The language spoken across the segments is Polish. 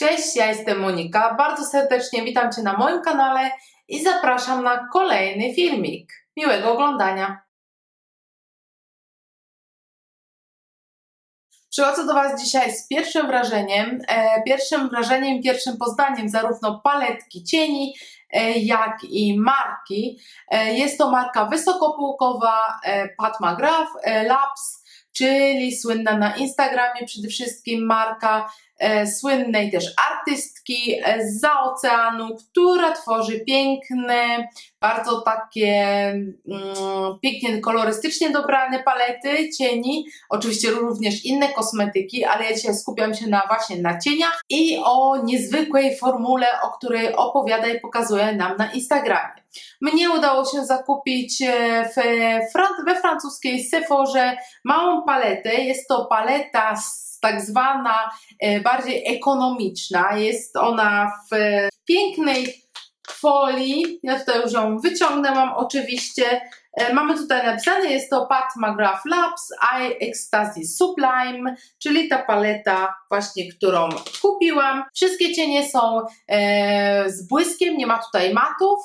Cześć, ja jestem Monika. Bardzo serdecznie witam Cię na moim kanale i zapraszam na kolejny filmik. Miłego oglądania. Przychodzę do Was dzisiaj z pierwszym wrażeniem. E, pierwszym wrażeniem, pierwszym poznaniem zarówno paletki cieni, e, jak i marki. E, jest to marka wysokopółkowa e, Pat McGrath e, Labs, czyli słynna na Instagramie przede wszystkim marka e, słynnej też artystki e, za oceanu, która tworzy piękne, bardzo takie mm, pięknie kolorystycznie dobrane palety cieni, oczywiście również inne kosmetyki, ale ja dzisiaj skupiam się na właśnie na cieniach i o niezwykłej formule, o której opowiada i pokazuje nam na Instagramie. Mnie udało się zakupić e, w, we francuskiej Sephorze małą paletę. Jest to paleta tak zwana e, bardziej ekonomiczna. Jest ona w pięknej folii. Ja tutaj już ją wyciągnęłam oczywiście. E, Mamy tutaj napisane, jest to Pat McGrath Labs Eye Ecstasy Sublime, czyli ta paleta właśnie, którą kupiłam. Wszystkie cienie są z błyskiem, nie ma tutaj matów.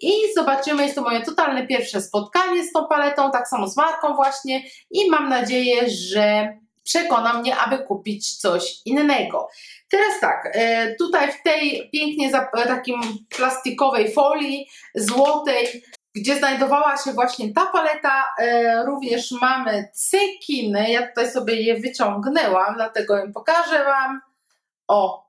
I zobaczymy, jest to moje totalne pierwsze spotkanie z tą paletą, tak samo z marką właśnie i mam nadzieję, że przekona mnie, aby kupić coś innego. Teraz tak, e, tutaj w tej pięknie zap- takim plastikowej folii złotej, gdzie znajdowała się właśnie ta paleta, e, również mamy cekiny. Ja tutaj sobie je wyciągnęłam, dlatego ją pokażę Wam. O,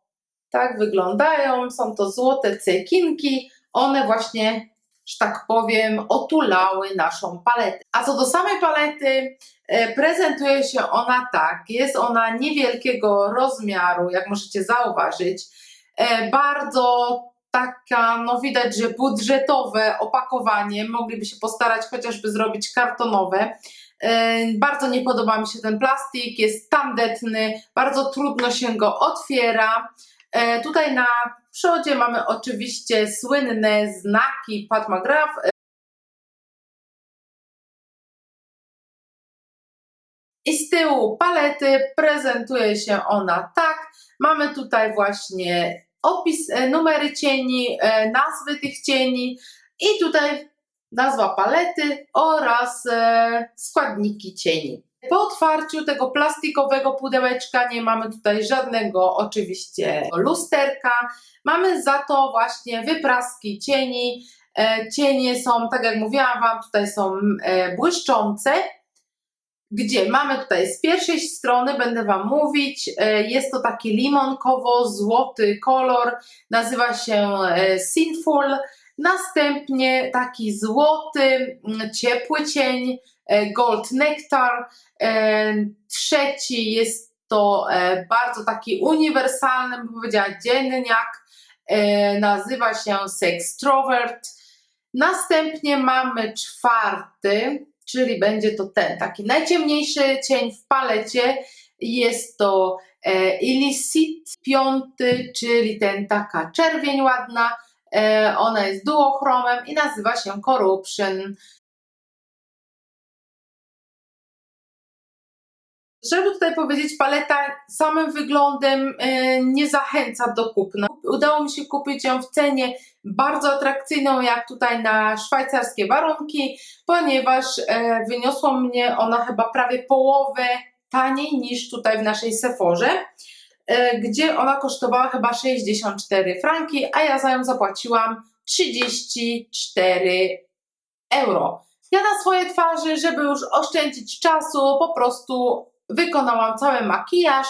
tak wyglądają. Są to złote cekinki. One właśnie, że tak powiem, otulały naszą paletę. A co do samej palety, e, prezentuje się ona tak. Jest ona niewielkiego rozmiaru, jak możecie zauważyć. E, Bardzo taka, no widać, że budżetowe opakowanie. Mogliby się postarać chociażby zrobić kartonowe. E, Bardzo nie podoba mi się ten plastik, jest tandetny, bardzo trudno się go otwiera. E, Tutaj na przodzie mamy oczywiście słynne znaki Pat McGrath. I z tyłu palety prezentuje się ona tak. Mamy tutaj właśnie opis, e, numery cieni, e, nazwy tych cieni i tutaj nazwa palety oraz e, składniki cieni. Po otwarciu tego plastikowego pudełeczka nie mamy tutaj żadnego oczywiście lusterka. Mamy za to właśnie wypraski cieni. E, Cienie są, tak jak mówiłam Wam, tutaj są e, błyszczące. Gdzie mamy tutaj z pierwszej strony, będę Wam mówić, e, jest to taki limonkowo-złoty kolor, nazywa się Sinful. Następnie taki złoty, ciepły cień, Gold Nectar. E, Trzeci jest to e, bardzo taki uniwersalny, bym powiedziała, dzienniak. E, Nazywa się Sextrovert. Następnie mamy czwarty, czyli będzie to ten taki najciemniejszy cień w palecie. Jest to e, Illicit piąty, czyli ten taka czerwień ładna. E, ona jest duochromem i nazywa się Corruption. Żeby tutaj powiedzieć, paleta samym wyglądem e, nie zachęca do kupna. Udało mi się kupić ją w cenie bardzo atrakcyjną, jak tutaj na szwajcarskie warunki, ponieważ e, wyniosła mnie ona chyba prawie połowę taniej niż tutaj w naszej Sephorze, e, gdzie ona kosztowała chyba 64 franki, a ja za nią zapłaciłam 34 euro. Ja na swoje twarzy, żeby już oszczędzić czasu, po prostu wykonałam cały makijaż.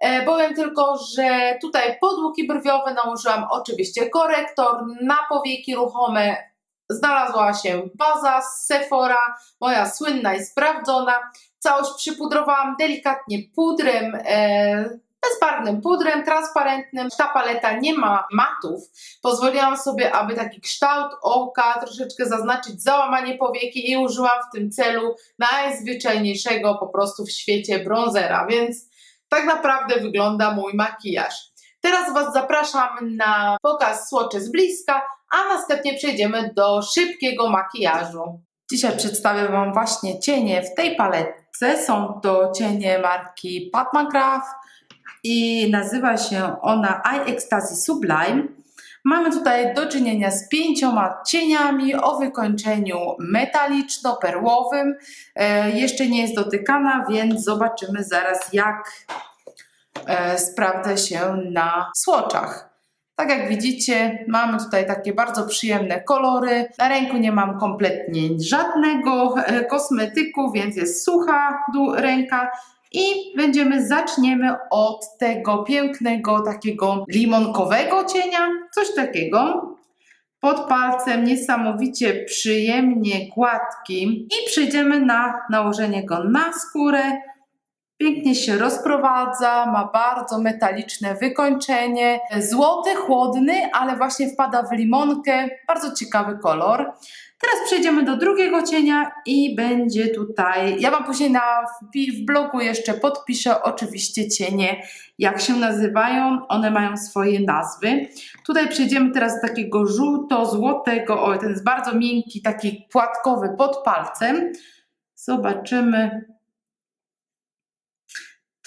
E, Powiem tylko, że tutaj pod łuki brwiowe nałożyłam oczywiście korektor, na powieki ruchome znalazła się baza z Sephora, moja słynna i sprawdzona. Całość przypudrowałam delikatnie pudrem, e, bezbarwnym pudrem transparentnym. Ta paleta nie ma matów. Pozwoliłam sobie, aby taki kształt oka troszeczkę zaznaczyć załamanie powieki i użyłam w tym celu najzwyczajniejszego po prostu w świecie bronzera, więc tak naprawdę wygląda mój makijaż. Teraz Was zapraszam na pokaz słoczy z bliska, a następnie przejdziemy do szybkiego makijażu. Dzisiaj przedstawię Wam właśnie cienie w tej paletce. Są to cienie marki Pat McGrath i nazywa się ona Eye Ecstasy Sublime. Mamy tutaj do czynienia z pięcioma cieniami o wykończeniu metaliczno-perłowym. E, jeszcze nie jest dotykana, więc zobaczymy zaraz jak e, sprawdza się na słoczach. Tak jak widzicie, mamy tutaj takie bardzo przyjemne kolory. Na ręku nie mam kompletnie żadnego e, kosmetyku, więc jest sucha ręka. I będziemy, zaczniemy od tego pięknego, takiego limonkowego cienia, coś takiego. Pod palcem niesamowicie przyjemnie gładki i przejdziemy na nałożenie go na skórę. Pięknie się rozprowadza, ma bardzo metaliczne wykończenie. Złoty, chłodny, ale właśnie wpada w limonkę. Bardzo ciekawy kolor. Teraz przejdziemy do drugiego cienia i będzie tutaj. Ja Wam później na, w blogu jeszcze podpiszę oczywiście cienie, jak się nazywają. One mają swoje nazwy. Tutaj przejdziemy teraz do takiego żółto-złotego. O, ten jest bardzo miękki, taki płatkowy pod palcem. Zobaczymy.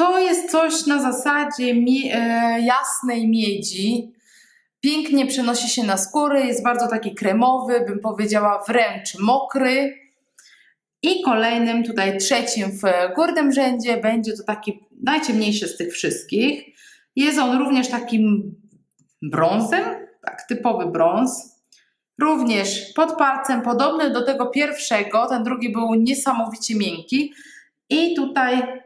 To jest coś na zasadzie e, jasnej miedzi. Pięknie przenosi się na skórę, jest bardzo taki kremowy, bym powiedziała wręcz mokry. I kolejnym, tutaj trzecim w górnym rzędzie będzie to taki najciemniejszy z tych wszystkich. Jest on również takim brązem, tak, typowy brąz. Również pod palcem, podobny do tego pierwszego, ten drugi był niesamowicie miękki. I tutaj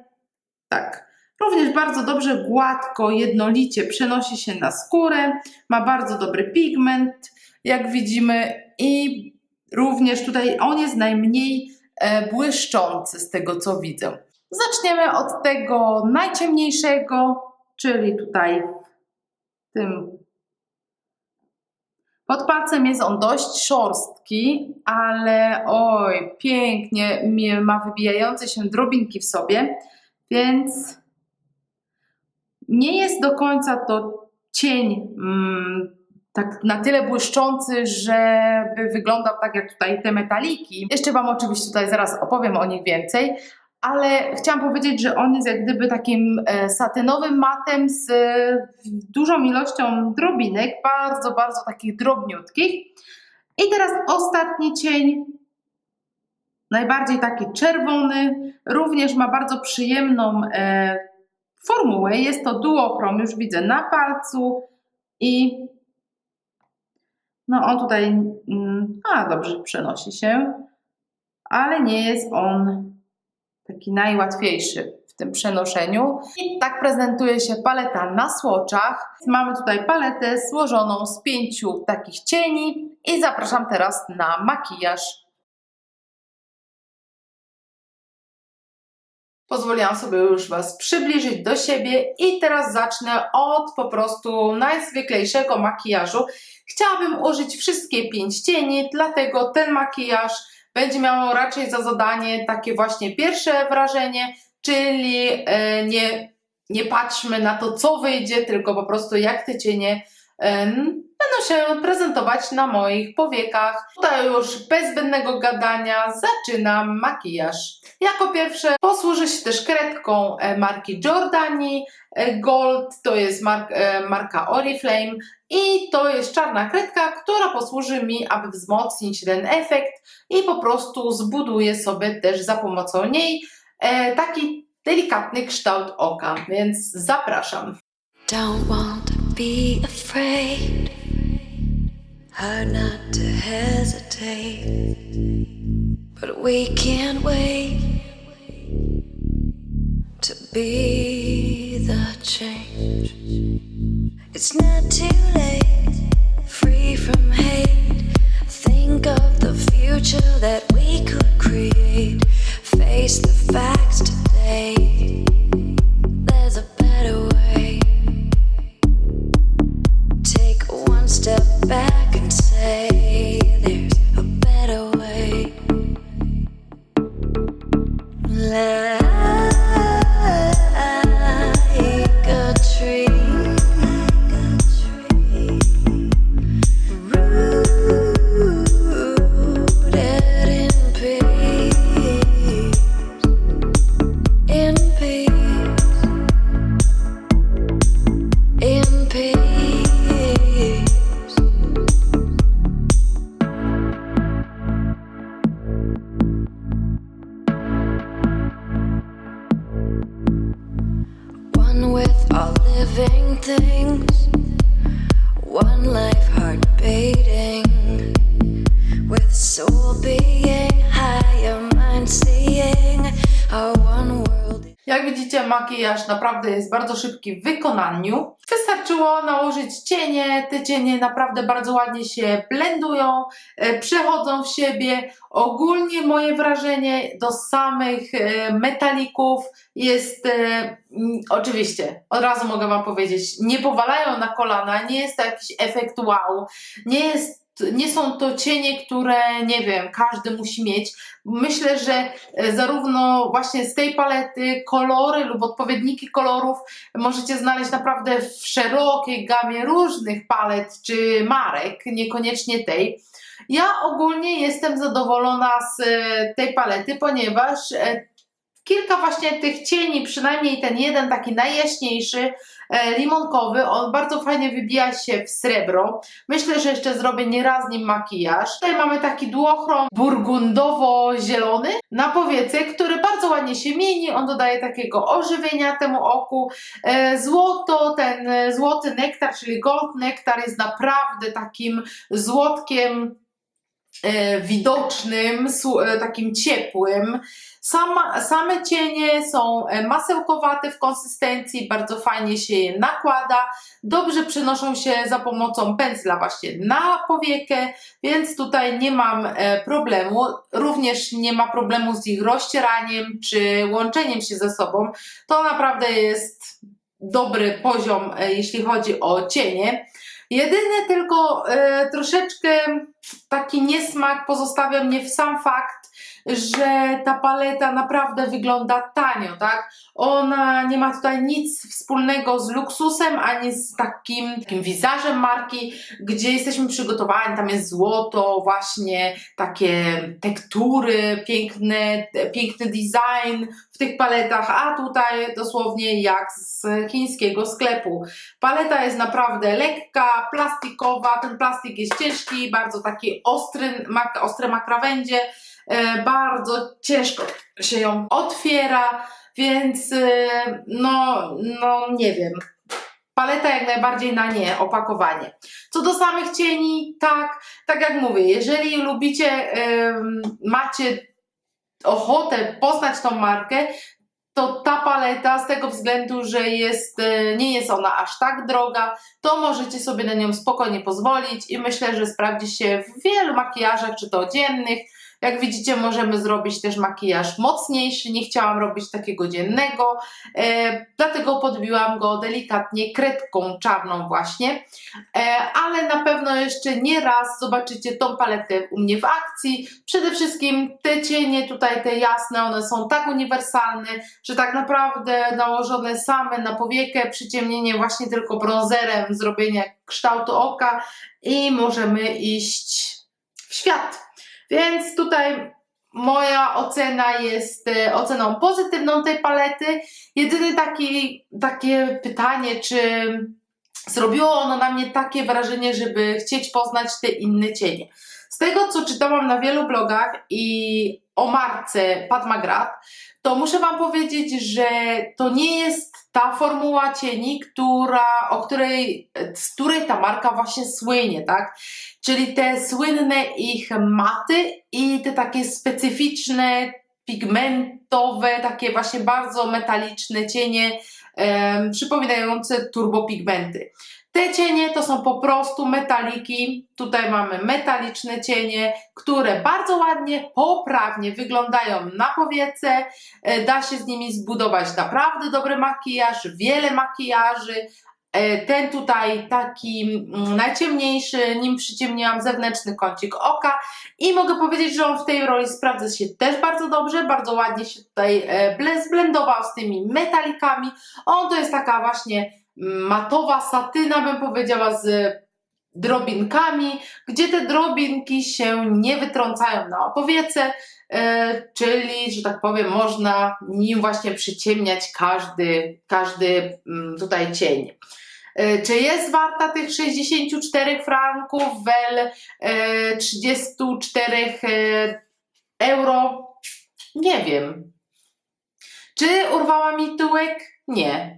tak, również bardzo dobrze, gładko, jednolicie przenosi się na skórę, ma bardzo dobry pigment, jak widzimy, i również tutaj on jest najmniej e, błyszczący z tego co widzę. Zaczniemy od tego najciemniejszego, czyli tutaj tym. Pod palcem jest on dość szorstki, ale oj, pięknie ma wybijające się drobinki w sobie, więc nie jest do końca to cień mm, tak na tyle błyszczący, żeby wyglądał tak jak tutaj te metaliki. Jeszcze Wam oczywiście tutaj zaraz opowiem o nich więcej, ale chciałam powiedzieć, że on jest jak gdyby takim e, satynowym matem z e, dużą ilością drobinek, bardzo, bardzo takich drobniutkich. I teraz ostatni cień, najbardziej taki czerwony, również ma bardzo przyjemną formułę. Jest to duochrom, już widzę na palcu i no on tutaj, mm, a dobrze przenosi się, ale nie jest on taki najłatwiejszy w tym przenoszeniu. I tak prezentuje się paleta na słoczach. Mamy tutaj paletę złożoną z pięciu takich cieni i zapraszam teraz na makijaż. Pozwoliłam sobie już Was przybliżyć do siebie i teraz zacznę od po prostu najzwyklejszego makijażu. Chciałabym użyć wszystkie pięć cieni, dlatego ten makijaż będzie miał raczej za zadanie takie właśnie pierwsze wrażenie, czyli e, nie, nie patrzmy na to, co wyjdzie, tylko po prostu jak te cienie będą się prezentować na moich powiekach. Tutaj już bez zbędnego gadania zaczynam makijaż. Jako pierwsze posłużę się też kredką e, marki Giordani e, Gold, to jest mark, e, marka Oriflame i to jest czarna kredka, która posłuży mi, aby wzmocnić ten efekt i po prostu zbuduję sobie też za pomocą niej taki delikatny kształt oka, więc zapraszam. Don't want be afraid. Hard not to hesitate. But we can't wait to be the change. It's not too late, free from hate. Think of the future that we could create. Face the facts today. Step back and say things. Widzicie, makijaż naprawdę jest bardzo szybki w wykonaniu. Wystarczyło nałożyć cienie. Te cienie naprawdę bardzo ładnie się blendują, e, przechodzą w siebie. Ogólnie moje wrażenie do samych e, metalików jest e, oczywiście, od razu mogę Wam powiedzieć, nie powalają na kolana, nie jest to jakiś efekt wow, nie jest nie są to cienie, które nie wiem, każdy musi mieć. Myślę, że e, zarówno właśnie z tej palety kolory lub odpowiedniki kolorów możecie znaleźć naprawdę w szerokiej gamie różnych palet czy marek, niekoniecznie tej. Ja ogólnie jestem zadowolona z e, tej palety, ponieważ e, kilka właśnie tych cieni, przynajmniej ten jeden taki najjaśniejszy, e, limonkowy, on bardzo fajnie wybija się w srebro. Myślę, że jeszcze zrobię nieraz nim makijaż. Tutaj mamy taki duochrom burgundowo-zielony na powiece, który bardzo ładnie się mieni. On dodaje takiego ożywienia temu oku. E, Złoto, ten e, złoty nektar, czyli gold nektar jest naprawdę takim złotkiem widocznym, takim ciepłym. Sama, same cienie są e, masełkowate w konsystencji, bardzo fajnie się je nakłada, dobrze przenoszą się za pomocą pędzla właśnie na powiekę, więc tutaj nie mam e, problemu. Również nie ma problemu z ich rozcieraniem czy łączeniem się ze sobą. To naprawdę jest dobry poziom, e, jeśli chodzi o cienie. Jedyny tylko troszeczkę taki niesmak pozostawia mnie w sam fakt, że ta paleta naprawdę wygląda tanio, tak? Ona nie ma tutaj nic wspólnego z luksusem, ani z takim, takim wizażem marki, gdzie jesteśmy przygotowani, tam jest złoto, właśnie takie tektury, piękne, piękny design w tych paletach, a tutaj dosłownie jak z chińskiego sklepu. Paleta jest naprawdę lekka, plastikowa, ten plastik jest ciężki, bardzo taki ostry, ma, ostre ma krawędzie, e, bardzo ciężko się ją otwiera, więc e, no, no nie wiem. Paleta jak najbardziej na nie, opakowanie. Co do samych cieni, tak, tak jak mówię, jeżeli lubicie, macie ochotę poznać tą markę, to ta paleta z tego względu, że jest, e, nie jest ona aż tak droga, to możecie sobie na nią spokojnie pozwolić i myślę, że sprawdzi się w wielu makijażach, czy to dziennych. Jak widzicie, możemy zrobić też makijaż mocniejszy. Nie chciałam robić takiego dziennego, e, dlatego podbiłam go delikatnie kredką czarną właśnie. E, ale na pewno jeszcze nie raz zobaczycie tą paletę u mnie w akcji. Przede wszystkim te cienie tutaj, te jasne, one są tak uniwersalne, że tak naprawdę nałożone same na powiekę, przyciemnienie właśnie tylko bronzerem, zrobienie kształtu oka i możemy iść w świat. Więc tutaj moja ocena jest e, oceną pozytywną tej palety. Jedyne taki, takie pytanie, czy zrobiło ono na mnie takie wrażenie, żeby chcieć poznać te inne cienie. Z tego, co czytałam na wielu blogach i o marce Pat McGrath, to muszę Wam powiedzieć, że to nie jest ta formuła cieni, która, o której, z której ta marka właśnie słynie, tak? Czyli te słynne ich maty i te takie specyficzne, pigmentowe, takie właśnie bardzo metaliczne cienie, przypominające turbopigmenty. Te cienie to są po prostu metaliki. Tutaj mamy metaliczne cienie, które bardzo ładnie, poprawnie wyglądają na powiece. E, Da się z nimi zbudować naprawdę dobry makijaż, wiele makijaży. E, Ten tutaj taki mm, najciemniejszy, nim przyciemniłam zewnętrzny kącik oka i mogę powiedzieć, że on w tej roli sprawdza się też bardzo dobrze, bardzo ładnie się tutaj e, ble- zblendował z tymi metalikami. On to jest taka właśnie matowa satyna, bym powiedziała, z drobinkami, gdzie te drobinki się nie wytrącają na opowiece, e, czyli, że tak powiem, można nim właśnie przyciemniać każdy, każdy mm, tutaj cień. E, Czy jest warta tych 64 franków, wel e, 34 e, euro? Nie wiem. Czy urwała mi tyłek? Nie.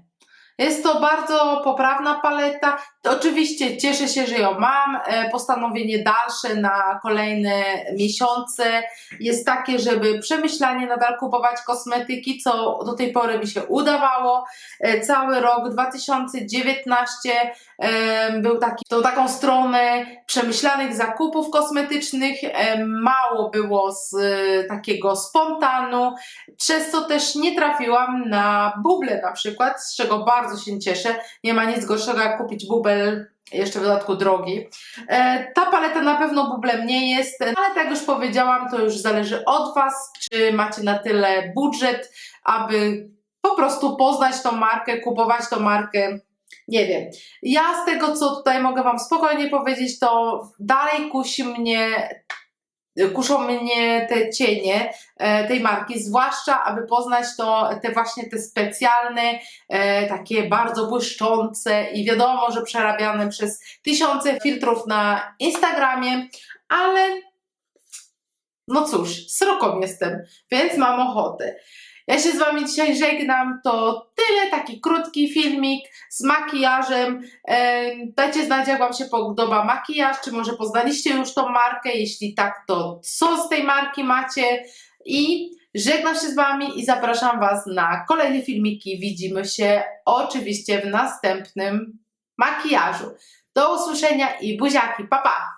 Jest to bardzo poprawna paleta. To Oczywiście cieszę się, że ją mam. E, Postanowienie dalsze na kolejne miesiące jest takie, żeby przemyślanie nadal kupować kosmetyki, co do tej pory mi się udawało. E, Cały rok 2019 e, był taki, tą taką stronę przemyślanych zakupów kosmetycznych. E, Mało było z takiego spontanu, przez co też nie trafiłam na buble na przykład, z czego bardzo się cieszę. Nie ma nic gorszego jak kupić bubel, jeszcze w dodatku drogi. E, ta paleta na pewno bublem nie jest, ale tak już powiedziałam, to już zależy od Was, czy macie na tyle budżet, aby po prostu poznać tą markę, kupować tą markę. Nie wiem. Ja z tego, co tutaj mogę Wam spokojnie powiedzieć, to dalej kusi mnie, kuszą mnie te cienie e, tej marki, zwłaszcza aby poznać to, te właśnie te specjalne, e, takie bardzo błyszczące i wiadomo, że przerabiane przez tysiące filtrów na Instagramie, ale no cóż, sroką jestem, więc mam ochotę. Ja się z Wami dzisiaj żegnam. To tyle, taki krótki filmik z makijażem. Em, Dajcie znać, jak Wam się podoba makijaż, czy może poznaliście już tą markę. Jeśli tak, to co z tej marki macie? I żegnam się z Wami i zapraszam Was na kolejne filmiki. Widzimy się oczywiście w następnym makijażu. Do usłyszenia i buziaki. Pa, pa!